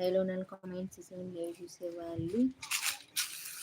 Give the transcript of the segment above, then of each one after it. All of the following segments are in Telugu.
లైవ్లో ఉన్న కామెంట్స్ చేసేయండి లైవ్ చూసేవాళ్ళు?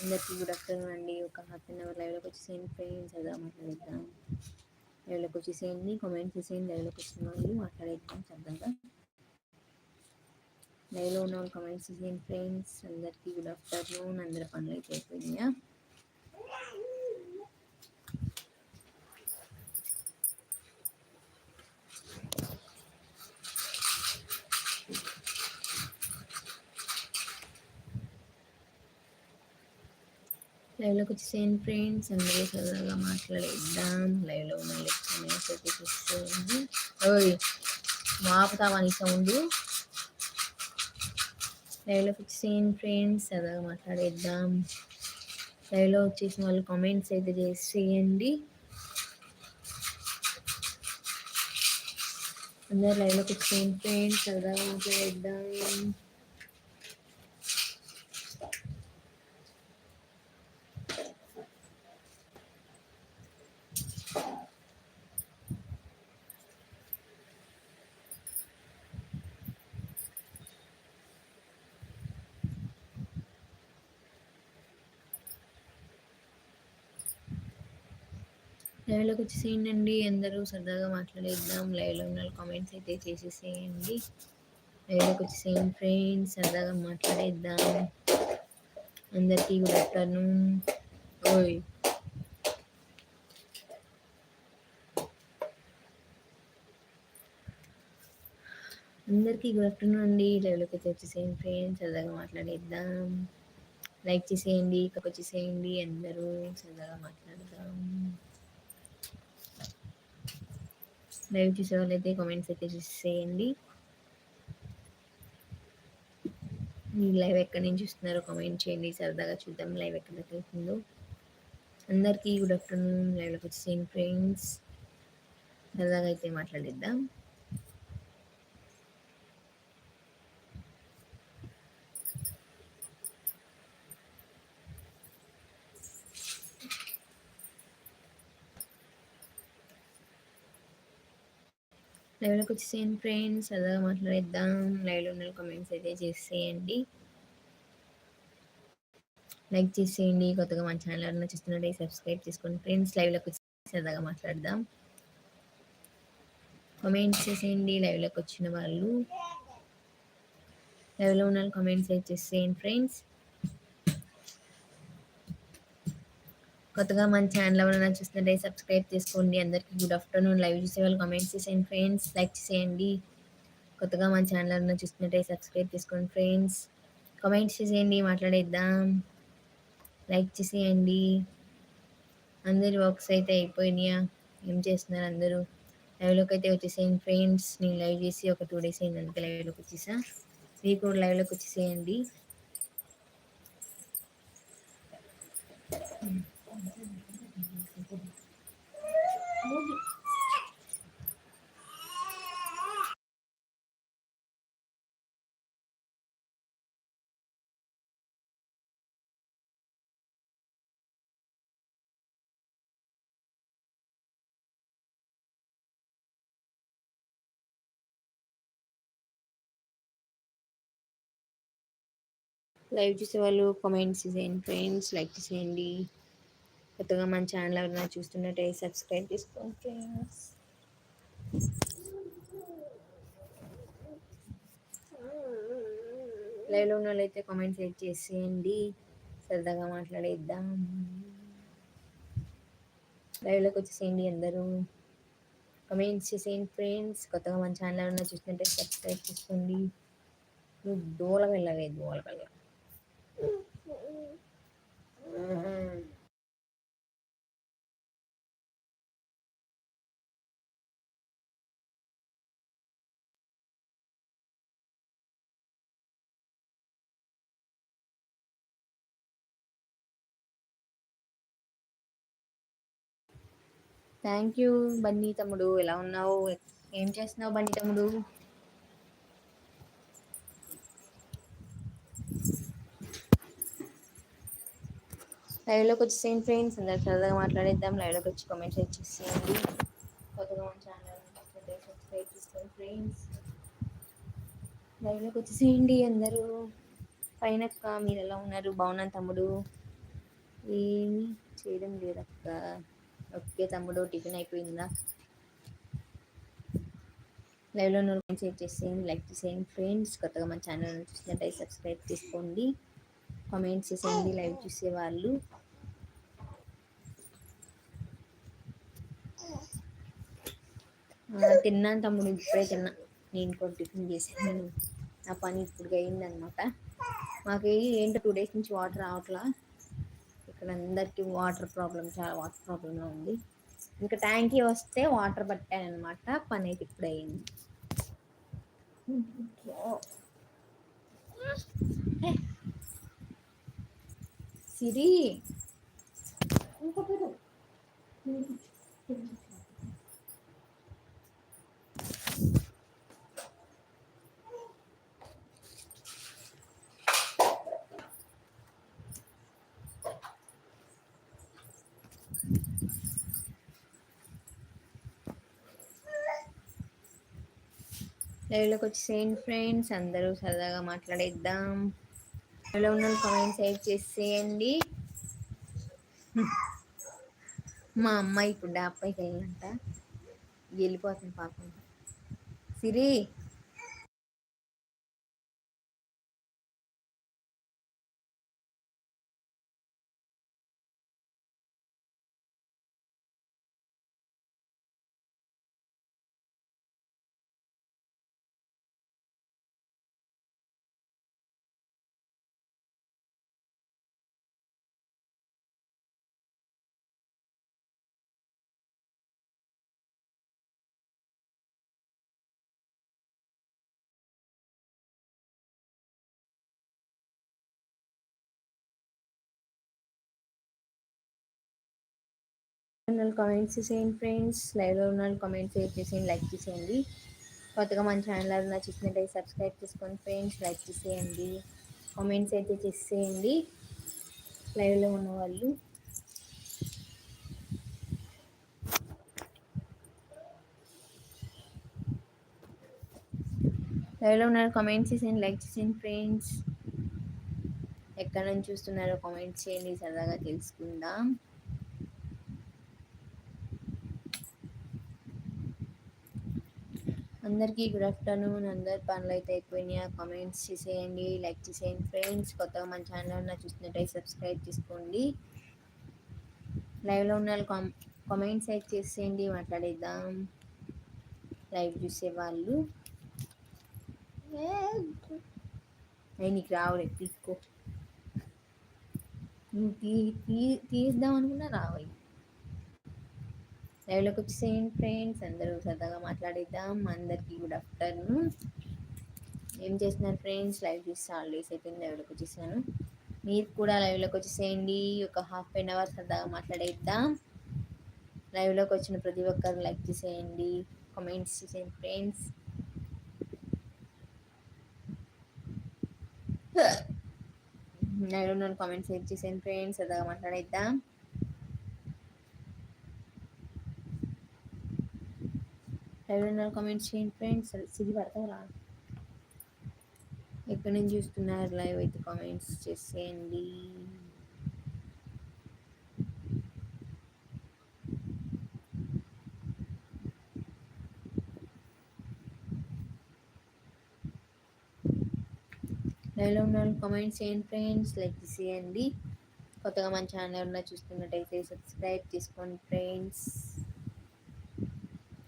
అందరికీ గుడ్ ఆఫ్టర్నూన్ అండి. ఒక హాఫ్ అన్ అవర్ లైవ్లోకి వచ్చేసేయండి ఫ్రెండ్స్. అదా మాట్లాడేద్దాం? లైవ్లోకి వచ్చేసేయండి. కామెంట్స్ చేసేయండి. లైవ్లోకి వచ్చిన వాళ్ళు మాట్లాడేద్దాం శబ్దంగా లైవ్లో ఉన్న వాళ్ళు కామెంట్స్ చేసేయండి ఫ్రెండ్స్. అందరికీ గుడ్ ఆఫ్టర్నూన్. అందరి పనులు అయితే అయిపోయినాయా? లైవ్లోకి వచ్చేసేయండి ఫ్రెండ్స్ అందరూ సరదాగా మాట్లాడేద్దాం. లైవ్లో ఉన్న లెక్కనేసి అయితే చూస్తుంది ఓయ్ మాపుతావా నీ సౌండ్? లైవ్లోకి వచ్చేసేయండి ఫ్రెండ్స్ సరదాగా మాట్లాడేద్దాం. లైవ్లో వచ్చేసిన వాళ్ళు కామెంట్స్ అయితే చేసేయండి. అందరు లైవ్లోకి సేమ్ ఫ్రెండ్స్ సరదాగా మాట్లాడేద్దాం. లైవ్లోకి వచ్చేసేయండి అందరూ సరదాగా మాట్లాడేద్దాం. లైవ్లో ఉన్న కామెంట్స్ అయితే చేసేసేయండి. లైవ్లోకి వచ్చేసేయండి ఫ్రెండ్స్. సరదాగా మాట్లాడేద్దాం. అందరికీ గుడ్ ఆఫ్టర్నూన్. ఓయ్. అందరికీ గుడ్ ఆఫ్టర్నూన్ అండి. లైవ్లోకి వచ్చి వచ్చేసేయండి ఫ్రెండ్స్. సరదాగా మాట్లాడేద్దాం. లైక్ చేసేయండి ఇక్కడికి వచ్చేసేయండి అందరూ సరదాగా మాట్లాడదాం. లైవ్ చూసే వాళ్ళైతే కామెంట్స్ అయితే చేసేయండి మీ లైవ్ ఎక్కడి నుంచి చూస్తున్నారో కామెంట్ చేయండి సరదాగా చూద్దాం లైవ్ ఎక్కడ వెళ్తుందో అందరికీ గుడ్ ఆఫ్టర్నూన్ లైవ్లోకి వచ్చేసేయండి ఫ్రెండ్స్ సరదాగా అయితే మాట్లాడిద్దాం లైవ్లోకి వచ్చేసేయండి ఫ్రెండ్స్. సరదాగా మాట్లాడేద్దాం. లైవ్లో ఉన్న కామెంట్స్ అయితే చేసేయండి. లైక్ చేసేయండి. కొత్తగా మన ఛానల్ ఎవరైనా చూస్తున్నట్టే సబ్స్క్రైబ్ చేసుకోండి ఫ్రెండ్స్. లైవ్లోకి వచ్చి సరదాగా మాట్లాడదాం. కామెంట్స్ చేసేయండి. లైవ్లోకి వచ్చిన వాళ్ళు లైవ్లో ఉన్న కామెంట్స్ అయితే చేసేయండి ఫ్రెండ్స్. కొత్తగా మన ఛానల్ ఎవరైనా చూస్తుంటే సబ్స్క్రైబ్ చేసుకోండి. అందరికీ గుడ్ ఆఫ్టర్నూన్ లైవ్ చూసే వాళ్ళు కామెంట్స్ చేసేయండి ఫ్రెండ్స్ లైక్ చేసేయండి. కొత్తగా మన ఛానల్ ఎవరైనా చూస్తుంటే సబ్స్క్రైబ్ చేసుకోండి ఫ్రెండ్స్ కామెంట్స్ చేసేయండి. మాట్లాడేద్దాం. లైక్ చేసేయండి. అందరి వర్క్స్ అయితే అయిపోయినాయా? ఏం చేస్తున్నారు అందరూ? లైవ్లోకి అయితే వచ్చేసేయండి ఫ్రెండ్స్ నేను లైవ్ చేసి ఒక టూ డేస్ అయింది అందుకే లైవ్లోకి వచ్చేసా. మీరు కూడా లైవ్లోకి వచ్చేసేయండి. లైవ్ చూసే వాళ్ళు కామెంట్స్ చేయండి ఫ్రెండ్స్ లైక్ చేసేయండి కొత్తగా మన ఛానల్ ఎవరైనా చూస్తున్నట్టే సబ్స్క్రైబ్ చేసుకోండి ఫ్రెండ్స్ లైవ్లో ఉన్న వాళ్ళైతే కామెంట్స్ లైక్ చేసేయండి. సరదాగా మాట్లాడేద్దాం. లైవ్లోకి వచ్చేసేయండి అందరూ. కమెంట్స్ చేసేయండి ఫ్రెండ్స్ కొత్తగా మన ఛానల్ ఎవరైనా చూస్తుంటే సబ్స్క్రైబ్ చేసుకోండి. నువ్వు దూల వెళ్ళవే దూల వెళ్ళ థ్యాంక్ యూ బన్నీ తమ్ముడు. ఎలా ఉన్నావు? ఏం చేస్తున్నావు బన్నీ తమ్ముడు? లైవ్లోకి వచ్చి సేమ్ ఫ్రెండ్స్ అందరు సరదాగా మాట్లాడేద్దాం. లైవ్లోకి వచ్చి కామెంట్స్ ఇచ్చేసేయండి కొత్తగా మన ఛానల్ సబ్స్క్రైబ్ చేసుకోండి ఫ్రెండ్స్ లైవ్లోకి వచ్చేసేయండి అందరూ. పైనక్క మీరు ఎలా ఉన్నారు? బాగున్నాను తమ్ముడు? ఏమి చేయడం లేదక్క. ఓకే తమ్ముడు టిఫిన్ అయిపోయిందా? లైవ్లో నోట్ షేర్ చేసేయండి లైక్ చేసేయండి ఫ్రెండ్స్ కొత్తగా మన ఛానల్ చూసినట్టయితే సబ్స్క్రైబ్ చేసుకోండి. కామెంట్స్ చేసేయండి లైవ్ చూసే వాళ్ళు తిన్నాను తమ్ముడు ఇప్పుడే తిన్నా. నేను కూడా టిఫిన్ చేసాను నా పని ఇప్పుడు అయిందనమాట మాకు ఏంటో టూ డేస్ నుంచి వాటర్ రావట్లా. ఇక్కడ అందరికీ వాటర్ ప్రాబ్లం చాలా వాటర్ ప్రాబ్లంలో ఉంది. ఇంకా ట్యాంకీ వస్తే వాటర్ పట్టానమాట పని అయితే ఇప్పుడు అయింది. సిరి. లైవ్లోకి వచ్చేసేయండి ఫ్రెండ్స్ అందరూ సరదాగా మాట్లాడేద్దాం. ఎలా ఉన్న కామెంట్స్ యాడ్ చేసేయండి. మా అమ్మాయి ఇప్పుడు డాబ్బాయికి వెళ్ళంట వెళ్ళిపోతుంది పాపం. సిరి! ఉన్న కామెంట్స్ చేసేయండి ఫ్రెండ్స్ లైవ్లో ఉన్న కామెంట్స్ చేసేయండి లైక్ చేసేయండి. కొత్తగా మన ఛానల్ ఎవరైనా చూసినట్టయితే సబ్స్క్రైబ్ చేసుకోండి ఫ్రెండ్స్ లైక్ చేసేయండి. కామెంట్స్ అయితే చేసేయండి. లైవ్లో ఉన్న వాళ్ళు లైవ్లో ఉన్నారు కామెంట్స్ చేసేయండి లైక్ చేసేయండి ఫ్రెండ్స్ ఎక్కడ నుంచి చూస్తున్నారో కామెంట్స్ చేయండి సరదాగా తెలుసుకుందాం. అందరికీ గుడ్ ఆఫ్టర్నూన్. అందరి పనులు అయితే అయిపోయినాయి? కామెంట్స్ చేసేయండి లైక్ చేసేయండి ఫ్రెండ్స్. కొత్తగా మన ఛానల్ ఉన్న చూసినట్టయితే సబ్స్క్రైబ్ చేసుకోండి. లైవ్లో ఉన్న కామెంట్స్ అయితే చేసేయండి మాట్లాడేద్దాం. లైవ్ చూసే వాళ్ళు. నీకు రావులే తీసుకో. నువ్వు తీ తీద్దాం అనుకున్నా రావాలి లైవ్లోకి వచ్చేసేయండి ఫ్రెండ్స్. అందరూ సరదాగా మాట్లాడిద్దాం. అందరికీ గుడ్ ఆఫ్టర్నూన్. ఏం చేస్తున్నారు ఫ్రెండ్స్? లైవ్ చూసి హాలిడేస్ అయిపోయింది. లైవ్లోకి వచ్చేసాను. మీరు కూడా లైవ్లోకి వచ్చేసేయండి. ఒక హాఫ్ అన్ అవర్ సరదాగా మాట్లాడేద్దాం. లైవ్లోకి వచ్చిన ప్రతి ఒక్కరు లైక్ చేసేయండి. కామెంట్స్ చేసేయండి ఫ్రెండ్స్. లైవ్లో కామెంట్స్ చేసేయండి ఫ్రెండ్స్. సరదాగా మాట్లాడేద్దాం. ఎవరైనా కామెంట్స్ చేయండి ఫ్రెండ్స్ సిరి పడతారా ఎక్కడి నుంచి చూస్తున్నారు? లైవ్ అయితే కామెంట్స్ చేసేయండి. లైవ్లో ఉన్న కామెంట్స్ చేయండి ఫ్రెండ్స్ లైక్ చేసేయండి. కొత్తగా మన ఛానల్ ఉన్న చూస్తున్నట్టయితే సబ్స్క్రైబ్ చేసుకోండి ఫ్రెండ్స్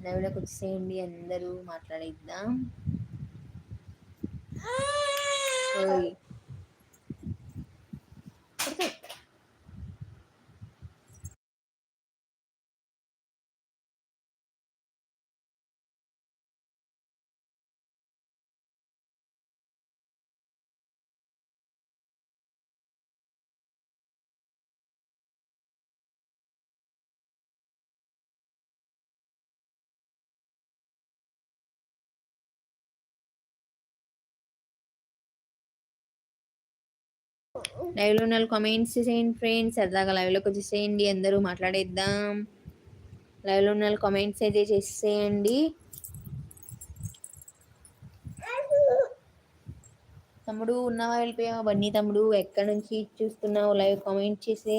లైవ్లోకి వచ్చేసేయండి అందరూ మాట్లాడిద్దాం. లైవ్లో ఉన్న కామెంట్స్ చేయండి ఫ్రెండ్స్. సరదాగా లైవ్లోకి వచ్చేసేయండి. అందరూ మాట్లాడేద్దాం. లైవ్లో ఉన్న కామెంట్స్ అయితే చేసేయండి. తమ్ముడు ఉన్నావా? వెళ్ళిపోయావా? బన్నీ తమ్ముడు ఎక్కడి నుంచి చూస్తున్నావు? లైవ్ కామెంట్ చేసే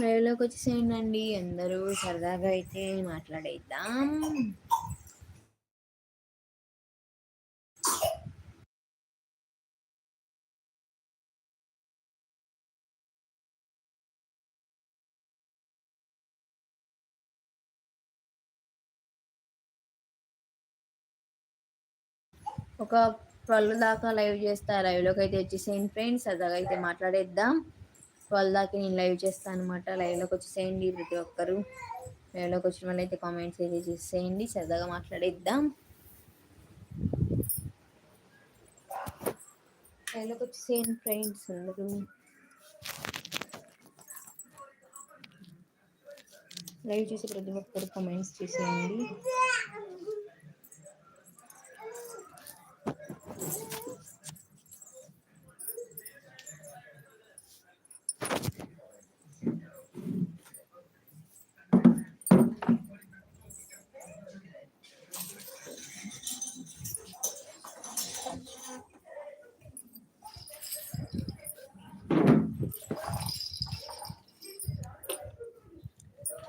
లైవ్లోకి వచ్చేసేయండి అందరూ సరదాగా అయితే మాట్లాడేద్దాం. ఒక ట్వెల్వ్ దాకా లైవ్ చేస్తా. లైవ్లోకి అయితే వచ్చేసేయండి ఫ్రెండ్స్. సరదాగా అయితే మాట్లాడేద్దాం. ట్వెల్వ్ దాకా నేను లైవ్ చేస్తాను అనమాట లైవ్లోకి వచ్చేసేయండి ప్రతి ఒక్కరు. లైవ్లోకి వచ్చిన వాళ్ళు అయితే కామెంట్స్ అయితే చేసేయండి. సరదాగా మాట్లాడేద్దాం. లైవ్లోకి వచ్చేసేయండి ఫ్రెండ్స్ అందరూ. లైవ్ చూసి ప్రతి ఒక్కరు కామెంట్స్ చేసేయండి.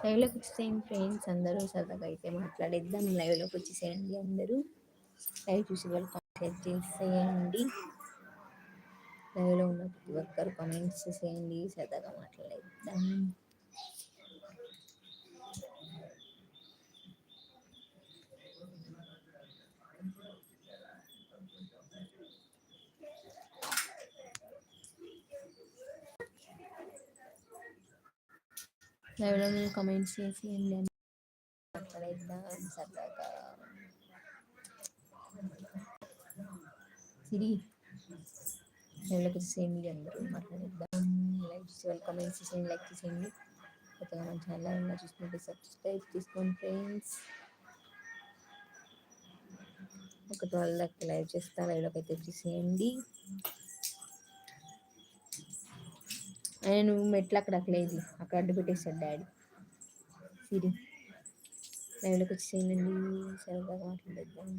లైవ్లోకి వచ్చేసేయండి ఫ్రెండ్స్. అందరూ సరదాగా అయితే మాట్లాడేద్దాం. లైవ్లోకి వచ్చేసేయండి అందరూ. లైవ్ చూసి వాళ్ళు కామెంట్ చేసేయండి. లైవ్లో ఉన్న ప్రతి ఒక్కరు కామెంట్స్ చేసేయండి. సరదాగా మాట్లాడేద్దాం. లైవ్లో మీరు కామెంట్స్ చేసి మాట్లాడేద్దాం సరదాగా సిరి లైవ్లోకి వచ్చేసేయండి అందరూ మాట్లాడేద్దాం లైక్ చేసి వాళ్ళు కామెంట్స్ చేసేయండి లైక్ చేసేయండి కొత్తగా మన ఛానల్ ఏమైనా చూసుకుంటే సబ్స్క్రైబ్ చేసుకోండి ఫ్రెండ్స్ ఒక ట్వెల్వ్ దాకా లైవ్ చేస్తా లైవ్లోకి అయితే వచ్చేసేయండి నేను మెట్లు అక్కడ లేదు అక్కడ అడ్డు పెట్టేశాడు డాడీ. సిరి లైవ్లోకి వచ్చేసేయండి సరదాగా మాట్లాడేద్దాం.